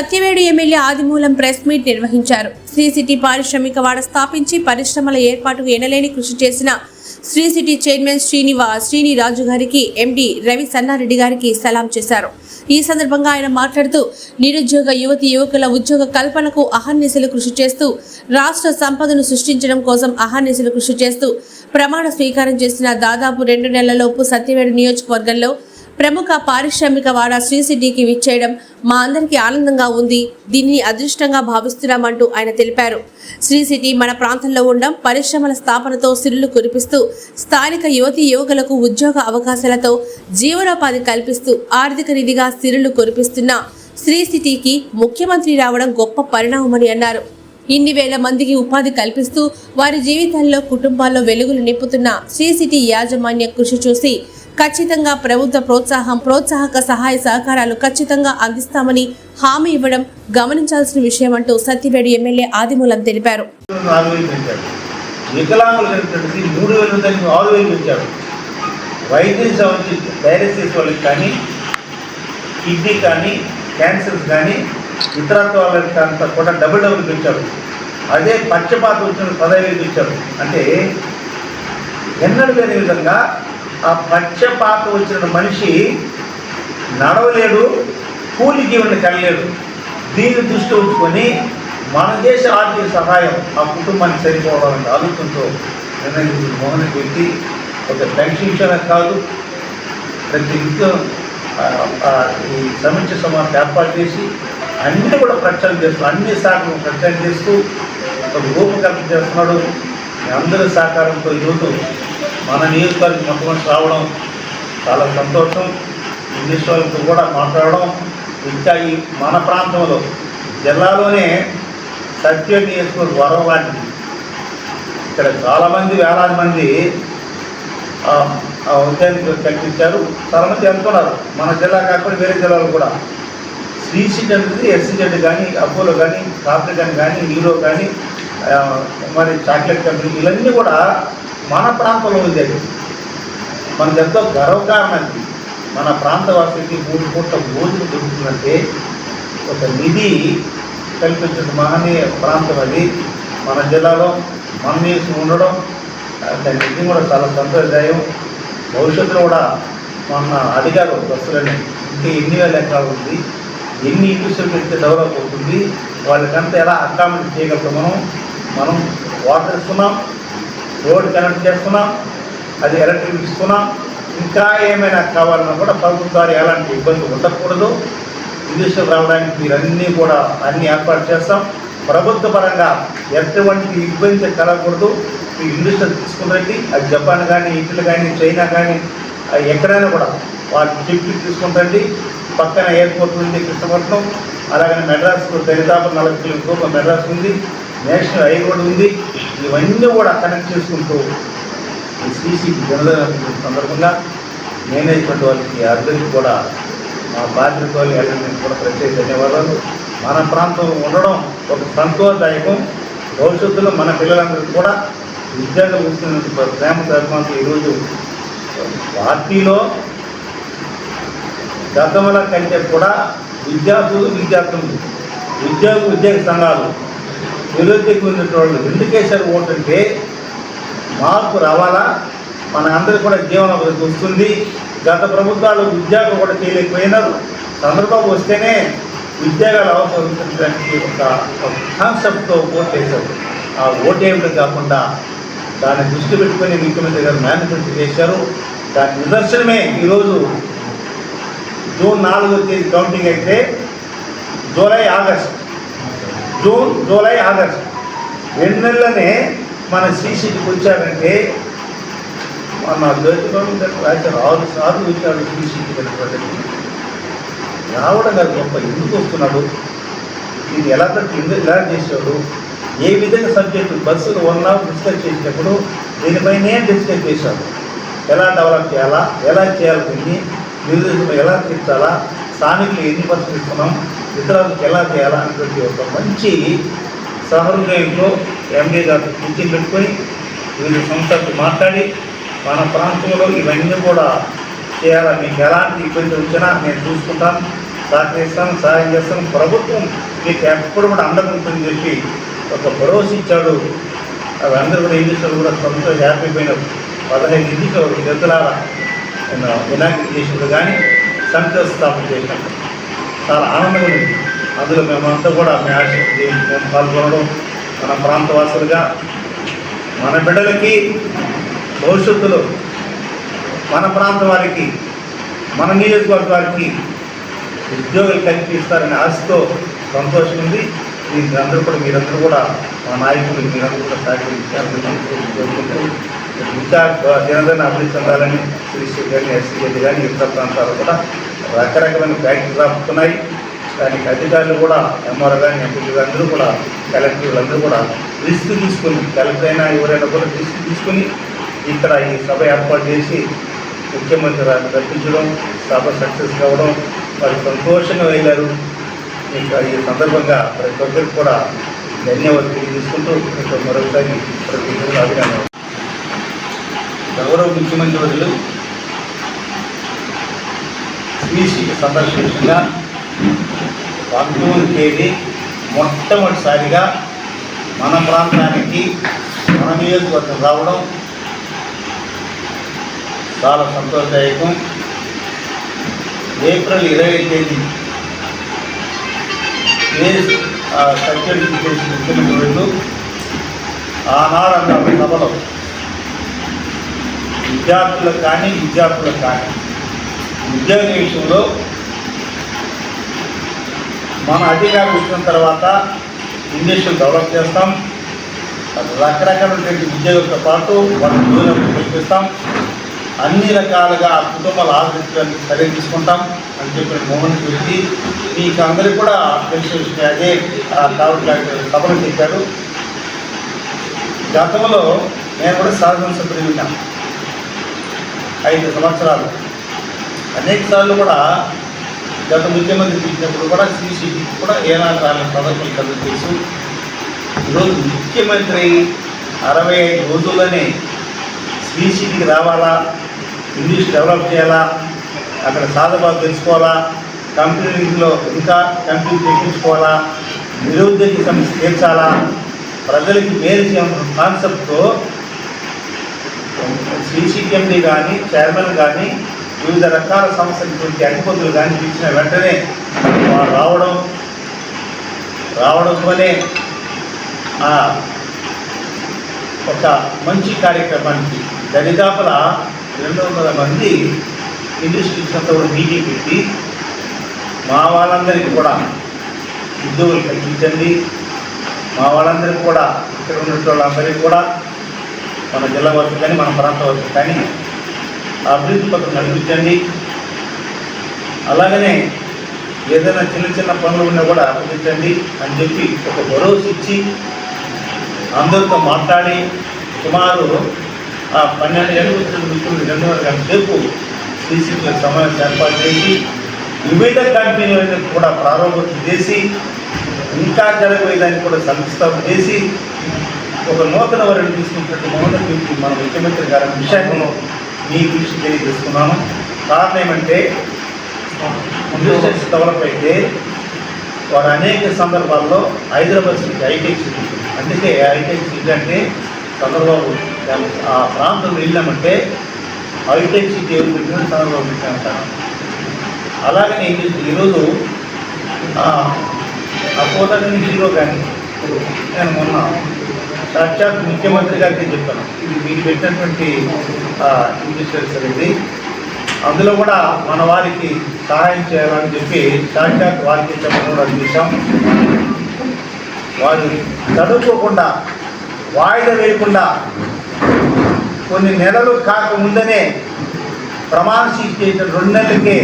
Satyavedu MLA Adimulam press meet నిర్వహించారు. Sri city పారిశ్రామిక వాడ స్థాపించి పరిశ్రమల ఏర్పాటుకు ఎనలేని కృషి చేసిన శ్రీ సిటీ చైర్మన్ శ్రీనివాస్ శ్రీని రాజు గారికి ఎండి రవి సన్నారెడ్డి గారికి సలాం చేశారు. ఈ సందర్భంగా ఆయన మాట్లాడుతూ నిరుద్యోగ యువతి యువకుల ఉద్యోగ కల్పనకు అహర్నిశలు కృషి చేస్తూ రాష్ట్ర సంపదను సృష్టించడం కోసం అహర్నిశలు కృషి చేస్తూ ప్రమాణ స్వీకారం చేసిన దాదాపు రెండు నెలలలోపు సత్యవేడు నియోజకవర్గంలో ప్రముఖ పారిశ్రామిక వాడ శ్రీ సిటీకి విచ్చేయడం మా అందరికీ ఆనందంగా ఉంది. దీన్ని అదృష్టంగా భావిస్తున్నామంటూ ఆయన తెలిపారు. శ్రీ సిటీ మన ప్రాంతంలో ఉండడం పరిశ్రమల స్థాపనతో సిరులు కురిపిస్తూ స్థానిక యువతి యువకులకు ఉద్యోగ అవకాశాలతో జీవనోపాధి కల్పిస్తూ ఆర్థిక నిధిగా సిరులు కురిపిస్తున్న శ్రీ సిటీకి ముఖ్యమంత్రి రావడం గొప్ప పరిణామమని అన్నారు. ఇన్ని వేల మందికి ఉపాధి కల్పిస్తూ వారి జీవితాల్లో కుటుంబాల్లో వెలుగులు నింపుతున్న శ్రీ సిటీ యాజమాన్య కృషి చూసి ఖచ్చితంగా ప్రభుత్వ ప్రోత్సాహం ప్రోత్సాహక సహాయ సహకారాలు ఖచ్చితంగా అందిస్తామని హామీ ఇవ్వడం గమనించాల్సిన విషయం అంటూ సత్యవేడు ఎమ్మెల్యే ఆదిమూలం తెలిపారు. వికలాంగులు మూడు వేలు దానికి ఆరు వేలు వైద్యం సంబంధించి డయాలసిస్ వాళ్ళకి కానీ కిడ్నీ కానీ క్యాన్సర్స్ కానీ ఇతరత్వ వాళ్ళకి అంతా కూడా డబుల్ డబుల్ పెంచారు. అదే పక్షపాతం వచ్చిన పదవి పెంచారు. అంటే ఎన్నడూ లేని విధంగా ఆ పక్షపాతం వచ్చిన మనిషి నడవలేడు కూలి జీవన కలలేడు దీన్ని దృష్టి ఉంచుకొని మన దేశ ఆర్థిక సహాయం ఆ కుటుంబానికి సరిపోవాలనే ఆలోచనతో నిర్ణయించిన మోహన్ వ్యక్తి ఒక పెన్షన్ విషయమే కాదు. ప్రతి నిత్యం ఈ సమీక్ష సమావేశం ఏర్పాటు చేసి అన్నీ కూడా ప్రచారం చేస్తూ అన్ని శాఖలు ప్రచారం చేస్తూ ఒక రూపకల్పన చేస్తున్నాడు. అందరి సహకారంతో ఈరోజు మన నియోజకవర్గం మొట్టమొదటి రావడం చాలా సంతోషం. ఇంగ్లీష్ వాళ్ళతో కూడా మాట్లాడడం ఇంకా ఈ మన ప్రాంతంలో. జిల్లాలోనే సత్య నియోజకవర్గ వరం లాంటిది. ఇక్కడ చాలామంది వేలాది మంది ఆ, కల్పించారు ఉద్యానికి కల్పించారు చాలామంది మన జిల్లా కాకుండా వేరే జిల్లాలు కూడా. శ్రీ అనేది ఎస్సీ జెడ్ కానీ అపోలో కానీ కాప్రికన్ కానీ హీరో కానీ మరి చాక్లెట్ కంపెనీ ఇవన్నీ కూడా మన ప్రాంతంలో ఉంది అది. మనకు ఎంతో గర్వకారణం మన ప్రాంత వాసులకి మూడు పూట భోజనం దొరుకుతుందంటే ఒక నిధి కల్పించిన మహనీయ ప్రాంతం అది. మన జిల్లాలో మన నియోజకం ఉండడం దాని నిధి కూడా చాలా సంతోషదాయం భవిష్యత్తులో కూడా మన అడిగారు బస్సులని ఇంకా ఎన్ని వేల ఎకరాలు ఉంది ఎన్ని ఇండస్ట్రీలు పెడితే డెవలప్ అవుతుంది వాళ్ళకంతా ఎలా అకామిడేట్ చేయగలుగుతాం మనం? మనం వాటర్ ఇస్తున్నాం రోడ్ కనెక్ట్ చేస్తున్నాం అది ఎలక్ట్రిక్ ఇస్తున్నాం. ఇంకా ఏమైనా కావాలన్నా కూడా ప్రభుత్వం ద్వారా ఎలాంటి ఇబ్బంది ఉండకూడదు. ఇండస్ట్రీ రావడానికి మీరన్నీ కూడా అన్ని ఏర్పాటు చేస్తాం. ప్రభుత్వ పరంగా ఎటువంటి ఇబ్బంది కలగకూడదు. మీ ఇండస్ట్రీ తీసుకుని అది జపాన్ కానీ ఇటలీ కానీ చైనా కానీ అది ఎక్కడైనా కూడా వాళ్ళు చెప్పి తీసుకుంటండి పక్కన ఎయిర్పోర్ట్ ఉంది కృష్ణపట్నం. అలాగనే మెడ్రాస్ దరిదాపు నలభై కిలోమీటర్ మెడ్రాస్ ఉంది. నేషనల్ హై ఉంది. ఇవన్నీ కూడా కనెక్ట్ చేసుకుంటూ ఈ సీసీ జనరల్ సందర్భంగా మేనేజ్మెంట్ వాళ్ళకి అందరికీ కూడా మా బాధ్యత వాళ్ళు వెళ్ళడానికి కూడా ప్రత్యేక ధన్యవాదాలు. మన ప్రాంతం ఉండడం ఒక సంతోషదాయకం. భవిష్యత్తులో మన పిల్లలందరికీ కూడా ఉద్యోగం వస్తున్న ప్రేమ తరఫున ఈరోజు పార్టీలో గతంలో కంటే కూడా విద్యార్థులు విద్యార్థులు ఉద్యోగ ఉద్యోగ సంఘాలు నిరుద్యోగం ఉన్నటువంటి ఎందుకేసారి ఓటు అంటే మార్పు రావాలా? మన అందరికీ కూడా జీవనోపాధి వస్తుంది. గత ప్రభుత్వాలు ఉద్యోగం కూడా చేయలేకపోయినారు. చంద్రబాబు వస్తేనే ఉద్యోగాలు అవసరించడానికి ఒక ఒక కాన్సెప్ట్తో ఓట్ వేశారు ఆ ఓటు కాకుండా దాన్ని దృష్టి పెట్టుకొని ముఖ్యమంత్రి గారు మేనిఫెస్టో చేశారు. దాని నిదర్శనమే ఈరోజు జూన్ నాలుగో తేదీ కౌంటింగ్ అయితే July August. June July August. రెండు నెలలనే మన సీసీకి వచ్చారంటే మన గవర్నమెంట్ ఆరు సార్లు వచ్చాడు సీసీకి కనుక రావడం గారు గొప్ప ఎందుకు వస్తున్నాడు? ఇది ఎలా తట్టి ఎందుకు ఎలా చేశాడు? ఏ విధంగా సబ్జెక్టు బస్సులు వన్ అవర్ డిస్కస్ చేసినప్పుడు దీనిపైనే డిస్కస్ చేశాడు. ఎలా డెవలప్ చేయాలా? ఎలా చేయాలి దీన్ని? నిర్దేశం ఎలా తీర్చాలా? స్థానికులు ఎన్ని బస్సులు ఇస్తున్నాం ఇతరులకు ఎలా చేయాలా అనేటువంటి ఒక మంచి సహృదయంతో ఎండీ గారు మీటింగ్ పెట్టుకొని వివిధ సంస్థలతో మాట్లాడి మన ప్రాంతంలో ఇవన్నీ కూడా చేయాలా మీకు ఎలాంటి ఇబ్బంది వచ్చినా నేను చూసుకుంటాను సహకరిస్తాను సహాయం చేస్తాం. ప్రభుత్వం మీకు ఎప్పుడు కూడా అండకుంటుందని చెప్పి ఒక భరోసా ఇచ్చాడు. అవి అందరూ కూడా ఇంగ్లీష్లో కూడా సొంత హ్యాపీ పోయినారు పదహైదు ఇంగ్లీష్లో పెద్దలారా వినాయకుడు చేసినప్పుడు కానీ సంతోష స్థాపన చేసినప్పుడు. చాలా ఆనందం ఉంది. అందులో మేమంతా కూడా మ్యాచ్ మేము పాల్గొనడం మన ప్రాంతవాసులుగా మన బిడ్డలకి భవిష్యత్తులో మన ప్రాంత వారికి మన నియోజకవర్గ వారికి ఉద్యోగాలు కల్పిస్తారనే ఆశతో సంతోషం ఉంది. మీరందరూ కూడా మీరందరూ కూడా మా నాయకులు మీరందరూ కూడా సహకరించారు ఇంకా దినదిన అభివృద్ధి చెందాలని శ్రీ కానీ ఎస్సీ కానీ ఇతర ప్రాంతాలు కూడా రకరకాలైన ఫ్యాక్టరీలు ఆపుతున్నాయి దానికి అధికారులు కూడా ఎంఆర్ఓ కానీ ఎంపీలు అందరూ కూడా కలెక్టర్లు అందరూ కూడా రిస్క్ తీసుకుని కలెక్టర్ అయినా ఎవరైనా కూడా రిస్క్ తీసుకుని ఇక్కడ ఈ సభ ఏర్పాటు చేసి ముఖ్యమంత్రి గారిని రప్పించడం సభ సక్సెస్ కావడం వారు సంతోషంగా వెళ్ళారు. ఇంకా ఈ సందర్భంగా ప్రతి ఒక్కరికి కూడా ధన్యవాదాలు తెలియజేసుకుంటూ ఇంకా మరొకసారి ప్రతి ఒక్కరికి గౌరవ ముఖ్యమంత్రి వర్యులు శ్రీశ్రీ సందర్శించగా పంతొమ్మిది తేదీ మొట్టమొదటిసారిగా మన ప్రాంతానికి మన నియోజకవర్గం రావడం చాలా సంతోషదాయకం. ఏప్రిల్ ఇరవై తేదీ సత్యం చేసిన ముఖ్యమంత్రులు ఆనాడు అన్న సభలో. విద్యార్థులకు కానీ విద్యార్థులకు కానీ. ఉద్యోగ విషయంలో మన అధికారం వచ్చిన తర్వాత ఇండస్ట్రీ డెవలప్ చేస్తాం. రకరకాలైనటువంటి ఉద్యోగులతో పాటు వాళ్ళ ఉద్యోగం కల్పిస్తాం అన్ని రకాలుగా ఆ కుటుంబాల ఆర్థికాన్ని సరి తీసుకుంటాం అని చెప్పిన మోహన్ వ్యక్తి మీకు అందరికీ కూడా తెలిసిన విషయం అదే ఆ కాబట్టి సభలో చెప్పారు. గతంలో నేను కూడా శాసనసభ్యుడిగా ఐదు సంవత్సరాలు. అనేక సార్లు కూడా గత ముఖ్యమంత్రి పిలిచినప్పుడు కూడా సీసీటీ కూడా ఏనాడు రాని పథకం కదా తెలుసు. ఈరోజు ముఖ్యమంత్రి అరవై ఐదు రోజుల్లోనే సీసీటీకి రావాలా? ఇంగ్లీష్ డెవలప్ చేయాలా? అక్కడ సాధబాబు తెలుసుకోవాలా? కంపెనీలో ఇంకా కంపెనీ తెప్పించుకోవాలా? నిరుద్యోగ సమస్య తీర్చాలా? ప్రజలకి మేలు చేయాలన్న కాన్సెప్ట్తో సిసిఎండి కానీ చైర్మన్ కానీ వివిధ రకాల సంస్థలటువంటి అధిపతులు కానీ పిలిచిన వెంటనే వారు రావడం రావడంతోనే ఆ ఒక మంచి కార్యక్రమానికి దరిదాపుల రెండు వందల మంది ఇండస్ట్రీస్ అంతా మీటింగ్ పెట్టి మా వాళ్ళందరికీ కూడా ఉద్యోగులు కల్పించండి. మా వాళ్ళందరికీ కూడా ఇక్కడ ఉన్నటువంటి వాళ్ళందరికీ కూడా మన జిల్లా వరకు కానీ మన ప్రాంతం వరకు కానీ అభివృద్ధి పథకం నడిపించండి. అలాగనే ఏదైనా చిన్న చిన్న పనులు ఉన్నా కూడా అప్పగించండి అని చెప్పి ఒక భరోసా ఇచ్చి అందరితో మాట్లాడి సుమారు ఆ పన్నెండు ఏళ్ళు వచ్చిన మిత్రులు రెండున్నర గంటల సేపు సీసీటీవీ సమావేశం ఏర్పాటు చేసి వివిధ కంపెనీలను కూడా ప్రారంభం చేసి ఇంకా జరగబోయేదానికి కూడా సంస్థాపన చేసి ఒక నూతన వరిని తీసుకున్నట్టు మౌన మన ముఖ్యమంత్రి గారి విషయంలో మీ దృష్టి తెలియజేస్తున్నాను. కారణం ఏమంటే ఇండస్ట్రీస్ డెవలప్ అయితే వారు అనేక సందర్భాల్లో హైదరాబాద్ సిటీ హైటెక్ సిటీ అందుకే హైటెక్ సిటీ అంటే చంద్రబాబు ఆ ప్రాంతం వెళ్ళామంటే హైటెక్ సిటీ ఎవరు పెట్టిన చంద్రబాబు పెట్టినంటారు అలాగనే ఏం చేస్తుంది ఈరోజు అపోదని హీరో కానీ నేను మొన్న సాక్షాత్ ముఖ్యమంత్రి గారికి చెప్తాను. ఇది మీరు పెట్టినటువంటి ఇండస్ట్రియల్స్ అనేది. అందులో కూడా మన వారికి సహాయం చేయాలని చెప్పి సాక్షాత్ వారికి చెప్పడం కూడా చూసాం. వారు చదువుకోకుండా వాయిదా వేయకుండా కొన్ని నెలలు కాకముందనే ప్రమాణ స్వీట్ చేసిన రెండు నెలలకే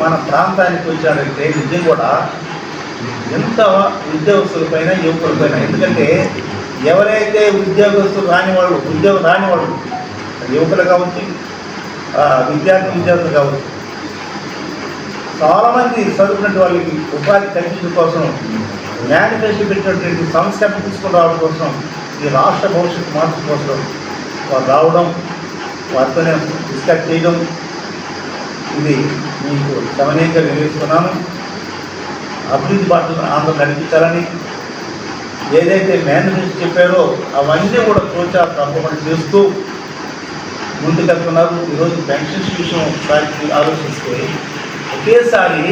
మన ప్రాంతానికి వచ్చారంటే నిజం కూడా ఎంత ఉద్యోగస్తులపైన యువకులపైన. ఎందుకంటే ఎవరైతే ఉద్యోగస్తులు రానివాడు ఉద్యోగం రానివాడు యువకులు కావచ్చు విద్యార్థి విద్యార్థులు కావచ్చు చాలామంది చదువుకున్న వాళ్ళకి ఉపాధి కల్పించడం కోసం మేనిఫెస్టో పెట్టినటువంటి సంస్కరణ తీసుకుని రావడం కోసం ఈ రాష్ట్ర భవిష్యత్తు మార్పు కోసం వారు రావడం వారితోనే డిస్కస్ చేయడం ఇది మీకు సమనీయంగా నిర్వహిస్తున్నాను. అభివృద్ధి బాటలు ఆంధ్ర నడిపించాలని ఏదైతే మేనిఫెస్టో చెప్పారో అవన్నీ కూడా తోచా తప్పకుండా చేస్తూ ముందుకెళ్తున్నారు. ఈరోజు పెన్షన్స్ విషయం ఆలోచిస్తే ఒకేసారి